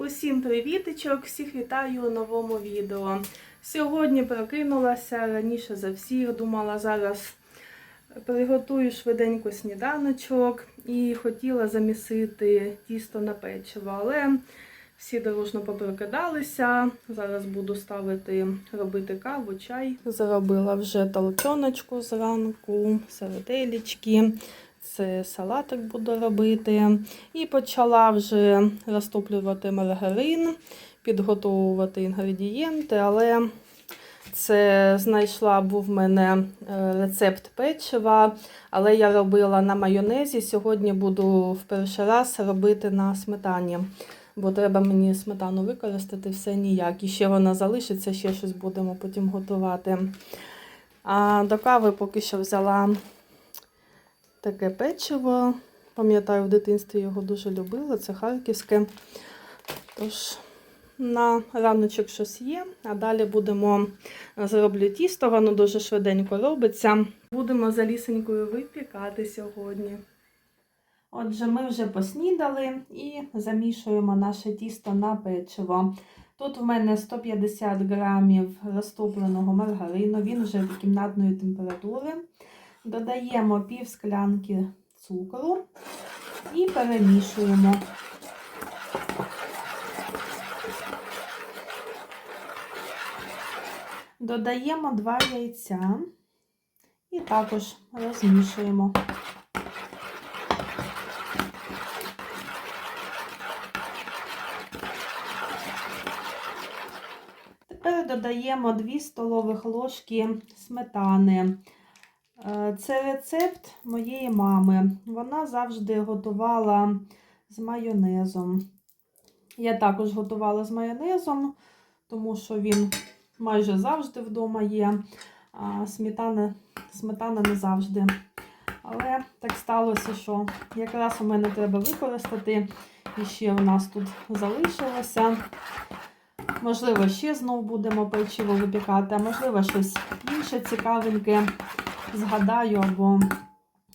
Усім привітичок! Всіх вітаю у новому відео. Сьогодні прокинулася раніше за всіх, думала зараз приготую швиденько сніданочок і хотіла замісити тісто на печиво, але всі дорожно попрокидалися. Зараз буду ставити робити каву, чай. Заробила вже толчоночку зранку, середелічки. Це салатик буду робити. І почала вже розтоплювати маргарин, підготовувати інгредієнти, але це знайшла був в мене е, рецепт печива, але я робила на майонезі. Сьогодні буду в перший раз робити на сметані, бо треба мені сметану використати все ніяк. І ще вона залишиться, ще щось будемо потім готувати. А до кави поки що взяла таке печиво. Пам'ятаю, в дитинстві його дуже любила, це харківське. Тож, на раночок щось є, а далі будемо зроблю тісто, воно дуже швиденько робиться. Будемо за лісенькою випікати сьогодні. Отже, ми вже поснідали і замішуємо наше тісто на печиво. Тут в мене 150 грамів розтопленого маргарину, він вже до кімнатної температури. Додаємо пів склянки цукру і перемішуємо. Додаємо 2 яйця і також розмішуємо. Тепер додаємо 2 столових ложки сметани. Е, Це рецепт моєї мами. Вона завжди готувала з майонезом. Я також готувала з майонезом, тому що він майже завжди вдома є, а сметана, сметана не завжди. Але так сталося, що якраз у мене треба використати. І ще у нас тут залишилося. Можливо, ще знову будемо печиво випікати, а можливо, щось інше цікавеньке згадаю або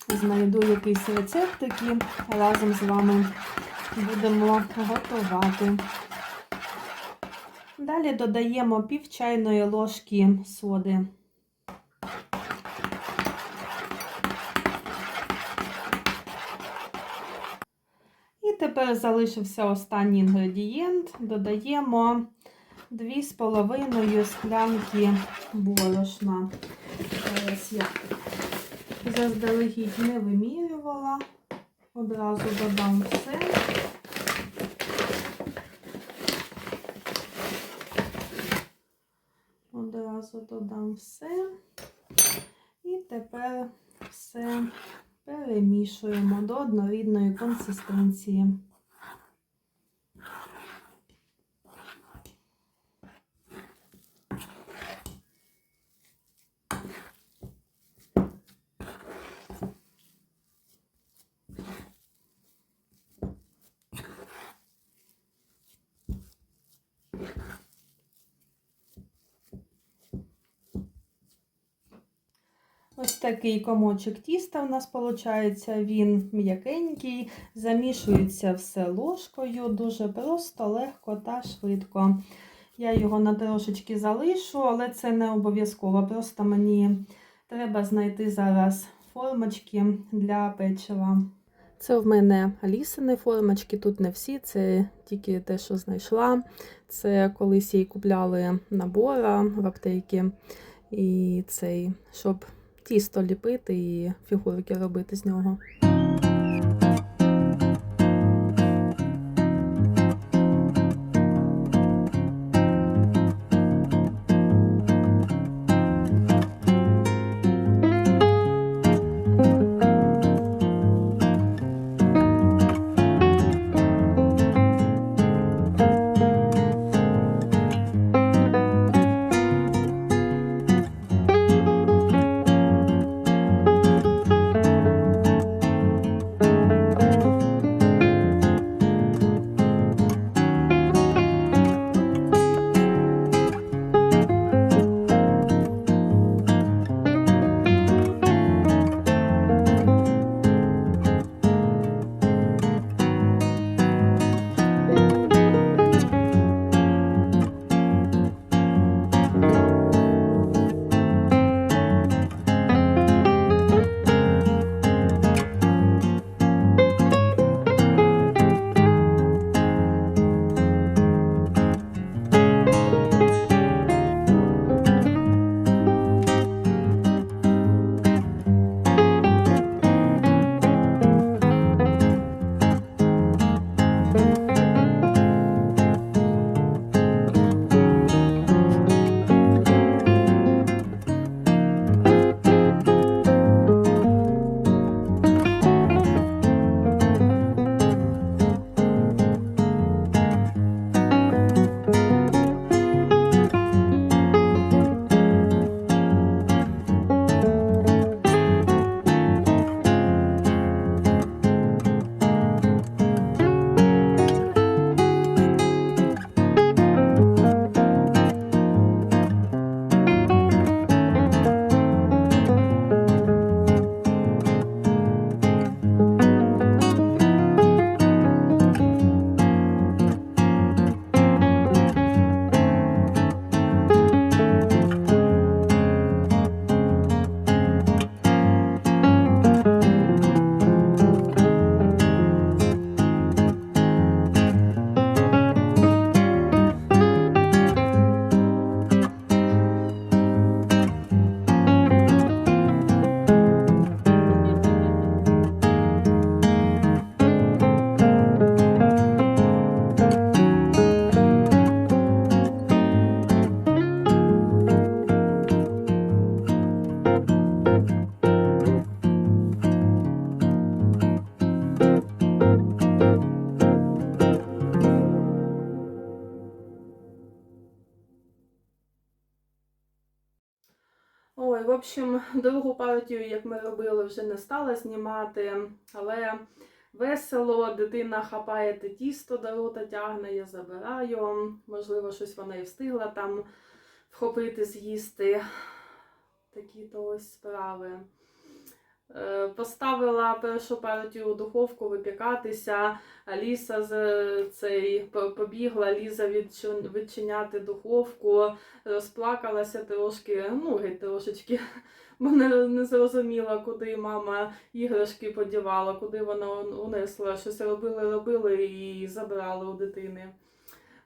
знайду якийсь рецепт, який разом з вами будемо готувати. Далі додаємо пів чайної ложки соди. І тепер залишився останній інгредієнт. Додаємо 2,5 склянки борошна. Я заздалегідь не вимірювала, одразу додам все. Одразу додам все. І тепер все перемішуємо до однорідної консистенції. Ось такий комочок тіста у нас виходить, він м'якенький, замішується все ложкою, дуже просто, легко та швидко. Я його на трошечки залишу, але це не обов'язково. Просто мені треба знайти зараз формочки для печива. Це в мене лісини формочки, тут не всі, це тільки те, що знайшла. Це колись їй купляли набора в аптеки. І цей, щоб тісто ліпити і фігурки робити з нього. Общем, другу партію, як ми робили, вже не стала знімати, але весело, дитина хапає те тісто до рота тягне, я забираю. Можливо, щось вона і встигла там вхопити, з'їсти. Такі то ось справи. Е, Поставила першу партію у духовку випікатися. Аліса з цей побігла, Ліза відчиняти духовку, розплакалася трошки, ну геть трошечки. Бо не, не зрозуміла, куди мама іграшки подівала, куди вона унесла. Щось робили, робили і забрали у дитини.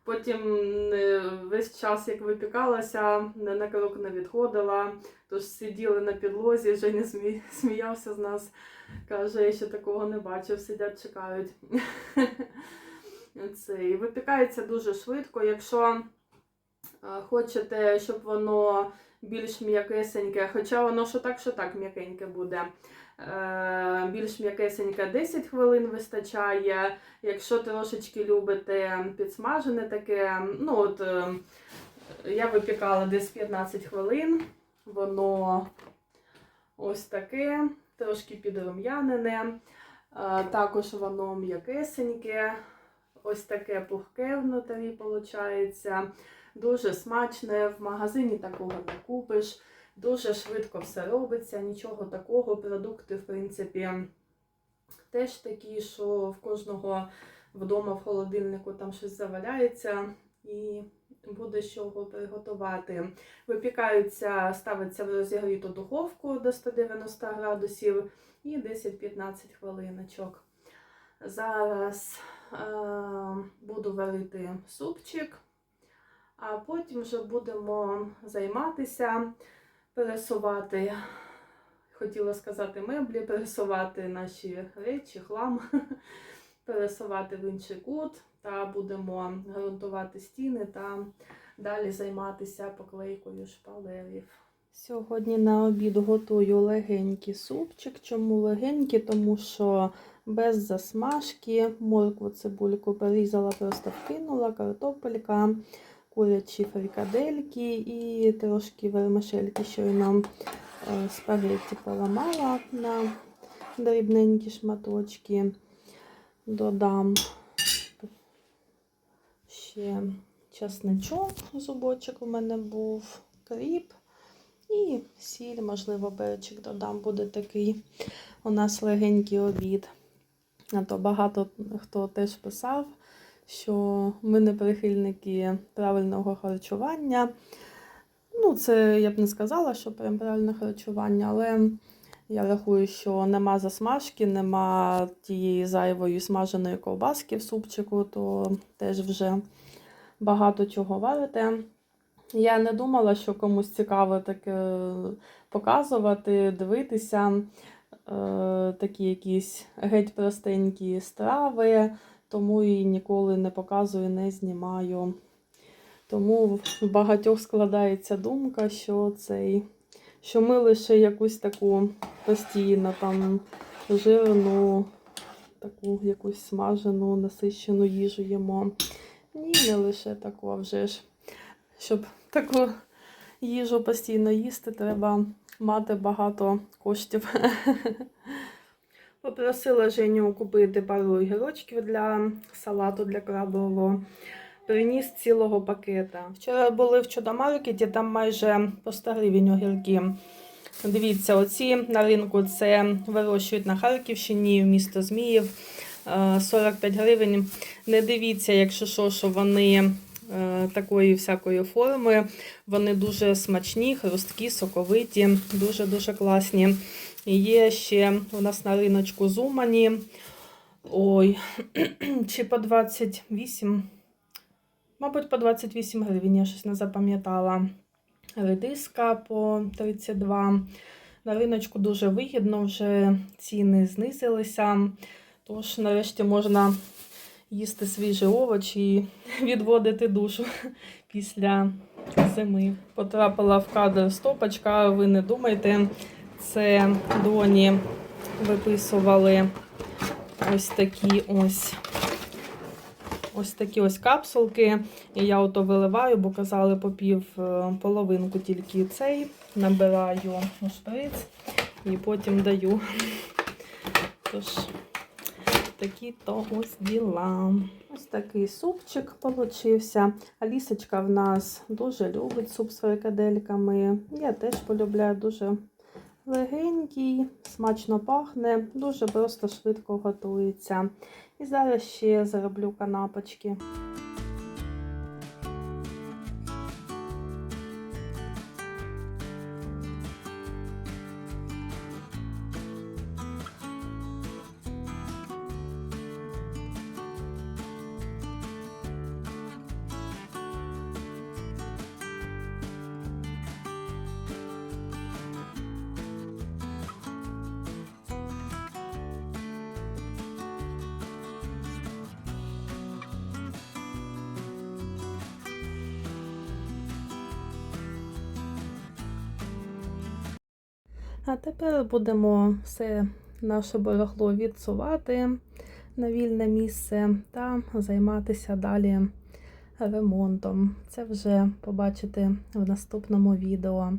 Потім е, весь час, як випікалася, на крок не відходила. Тож сиділи на підлозі, Женя смі... сміявся з нас. Каже, я ще такого не бачив, сидять, чекають. Це, і випікається дуже швидко. Якщо е, хочете, щоб воно більш м'якесеньке, хоча воно що так, що так м'якеньке буде. Е, Більш м'якесеньке 10 хвилин вистачає. Якщо трошечки любите підсмажене таке, ну от е, я випікала десь 15 хвилин. Воно ось таке, трошки підрум'янене. Е, Також воно м'якесеньке, ось таке пухке внутрі виходить. Дуже смачне, в магазині такого не купиш. Дуже швидко все робиться, нічого такого. Продукти, в принципі, теж такі, що в кожного вдома в холодильнику там щось заваляється і буде з чого приготувати. Випікаються, ставиться в розігріту духовку до 190 градусів і 10-15 хвилиночок. Зараз е, буду варити супчик, а потім вже будемо займатися, пересувати, хотіла сказати меблі, пересувати наші речі, хлам, пересувати в інший кут та будемо ґрунтувати стіни та далі займатися поклейкою шпалерів. Сьогодні на обід готую легенький супчик. Чому легенький? Тому що без засмажки, моркву, цибульку порізала, просто вкинула, картопелька, курячі фрикадельки і трошки вермишельки щойно е, спагетті поламала на дрібненькі шматочки. Додам ще часничок, зубочок у мене був, кріп і сіль, можливо, перчик додам, буде такий у нас легенький обід. А то багато хто теж писав, що ми не прихильники правильного харчування. Ну, це я б не сказала, що прям правильне харчування, але я рахую, що нема засмажки, нема тієї зайвої смаженої ковбаски в супчику, то теж вже багато чого варите. Я не думала, що комусь цікаво таке показувати, дивитися е, такі якісь геть простенькі страви, тому і ніколи не показую, не знімаю. Тому в багатьох складається думка, що цей, що ми лише якусь таку постійно там жирну, таку якусь смажену, насищену їжу їмо. Ні, не лише таку, а вже ж. Щоб таку їжу постійно їсти, треба мати багато коштів. Попросила Женю купити пару огірочків для салату для крабового. Приніс цілого пакета. Вчора були в чудомаркеті, там майже по 100 гривень огірки. Дивіться, оці на ринку це вирощують на Харківщині, в місто Зміїв. Е, 45 гривень. Не дивіться, якщо що, що вони е, такої всякої форми. Вони дуже смачні, хрусткі, соковиті, дуже-дуже класні. І є ще у нас на риночку зумані. Ой, чи по 28. Мабуть, по 28 гривень, я щось не запам'ятала. Редиска по 32. На риночку дуже вигідно, вже ціни знизилися. Тож, нарешті, можна їсти свіжі овочі і відводити душу після зими. Потрапила в кадр стопочка, ви не думайте, це доні виписували ось такі ось ось такі ось капсулки. І я ото виливаю, бо казали по пів е, половинку тільки цей. Набираю у шприц і потім даю. Тож, такі то ось діла. Ось такий супчик получився. Алісочка в нас дуже любить суп з фрикадельками. Я теж полюбляю дуже легенький, смачно пахне, дуже просто швидко готується. І зараз ще зароблю канапочки. А тепер будемо все наше барахло відсувати на вільне місце та займатися далі ремонтом. Це вже побачите в наступному відео.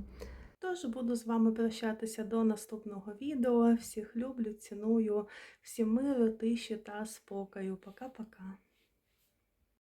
Тож буду з вами прощатися до наступного відео. Всіх люблю, ціную, всім миру, тиші та спокою. Пока-пока.